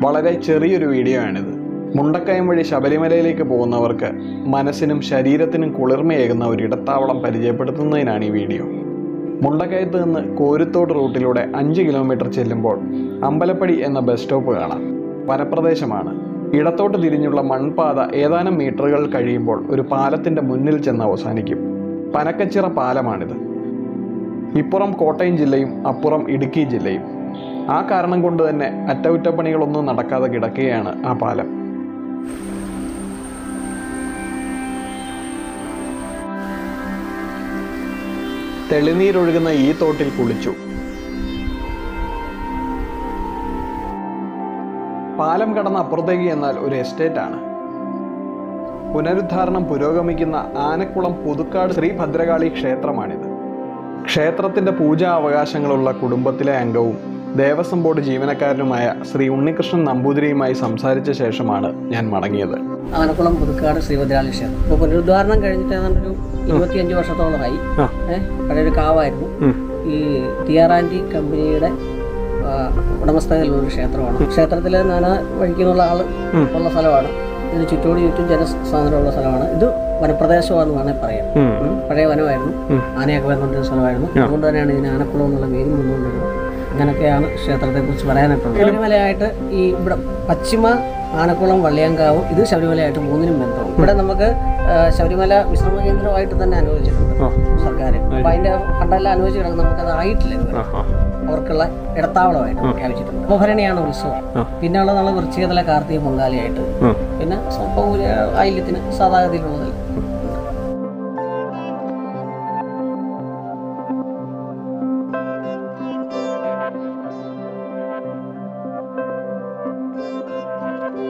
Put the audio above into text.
വളരെ ചെറിയൊരു വീഡിയോ ആണിത്. മുണ്ടക്കയം വഴി ശബരിമലയിലേക്ക് പോകുന്നവർക്ക് മനസ്സിനും ശരീരത്തിനും കുളിർമയേകുന്ന ഒരു ഇടത്താവളം പരിചയപ്പെടുത്തുന്നതിനാണ് ഈ വീഡിയോ മുണ്ടക്കയത്ത് നിന്ന് കോരുത്തോട് റൂട്ടിലൂടെ അഞ്ച് കിലോമീറ്റർ ചെല്ലുമ്പോൾ അമ്പലപ്പടി എന്ന ബസ് സ്റ്റോപ്പ് കാണാം. വനപ്രദേശമാണ്. ഇടത്തോട്ട് തിരിഞ്ഞുള്ള മൺപാത ഏതാനും മീറ്ററുകൾ കഴിയുമ്പോൾ ഒരു പാലത്തിന്റെ മുന്നിൽ ചെന്ന് അവസാനിക്കും. പനക്കച്ചിറ പാലമാണിത്. ഇപ്പുറം കോട്ടയം ജില്ലയും അപ്പുറം ഇടുക്കി ജില്ലയും. ആ കാരണം കൊണ്ട് തന്നെ അറ്റകുറ്റപ്പണികളൊന്നും നടക്കാതെ കിടക്കുകയാണ് ആ പാലം. തെളിനീരൊഴുകുന്ന ഈ തോട്ടിൽ കുളിച്ചു. പാലം കടന്ന് അപ്പുറത്തേക്ക് എന്നാൽ ഒരു എസ്റ്റേറ്റ് ആണ്. പുനരുദ്ധാരണം പുരോഗമിക്കുന്ന ആനക്കുളം പുതുക്കാട് ശ്രീ ഭദ്രകാളി ക്ഷേത്രമാണിത്. ക്ഷേത്രത്തിന്റെ പൂജാ അവകാശങ്ങളുള്ള കുടുംബത്തിലെ അംഗവും ദേവസ്വം ബോർഡ് ജീവനക്കാരനുമായ ശ്രീ ഉണ്ണികൃഷ്ണൻ നമ്പൂതിരിയുമായി സംസാരിച്ച ശേഷമാണ് ഞാൻ മടങ്ങിയത്. ആനക്കുളം പുതുക്കാട് ശ്രീഭദ്രാളി ക്ഷേത്രം. ഇപ്പൊ പുനരുദ്ധാരണം കഴിഞ്ഞിട്ട് ഏതാണ്ടൊരു ഇരുപത്തിയഞ്ച് വർഷത്തോളമായി. പഴയൊരു കാവായിരുന്നു. ഈ ടി ആർ ആൻഡ് കമ്പനിയുടെ ആ, ഉടമസ്ഥതയിലുള്ള ഒരു ക്ഷേത്രമാണ്. ക്ഷേത്രത്തിൽ നാനാ വഴിക്കുന്നുള്ള ആൾ ഉള്ള സ്ഥലമാണ്. ഇതിന് ചുറ്റോട് ചുറ്റും ജനസാന്ദ്രമുള്ള സ്ഥലമാണ്. ഇത് വനപ്രദേശമാണെന്ന് വേണമെങ്കിൽ പറയാം. പഴയ വനമായിരുന്നു. ആനയൊക്കെ വന്നുകൊണ്ടിരുന്ന സ്ഥലമായിരുന്നു. അതുകൊണ്ട് തന്നെയാണ് ഇതിന് ആനക്കുളം എന്നുള്ള പേരും വന്നുകൊണ്ടിരുന്നത്. അങ്ങനെയൊക്കെയാണ് ക്ഷേത്രത്തെ കുറിച്ച് പറയാനായിട്ടുള്ളത്. ശബരിമലയായിട്ട് ഈ ഇവിടെ പശ്ചിമ ആനക്കുളം വള്ളിയാങ്കാവ് ഇത് ശബരിമലയായിട്ട് മൂന്നിനും ബന്ധമാണ്. ഇവിടെ നമുക്ക് ശബരിമല വിശ്രമ കേന്ദ്രമായിട്ട് തന്നെ അനുവദിച്ചിട്ടുണ്ട് സർക്കാർ. അപ്പൊ അതിന്റെ ഫണ്ടെല്ലാം അനുവദിച്ച് കിടക്കുന്നത് നമുക്കത് ആയിട്ടില്ല. അവർക്കുള്ള ഇടത്താവളമായിട്ട് പ്രഖ്യാപിച്ചിട്ടുണ്ട്. ഉപഭരണിയാണ് ഉത്സവം. പിന്നെ ഉള്ളത് നമ്മൾ വൃശ്ചികതല കാർത്തിക പൊങ്കാലയായിട്ട് പിന്നെ സ്വല്പം ഒരു ആയില്യത്തിന് സാധാഗതിയിലുള്ളതിൽ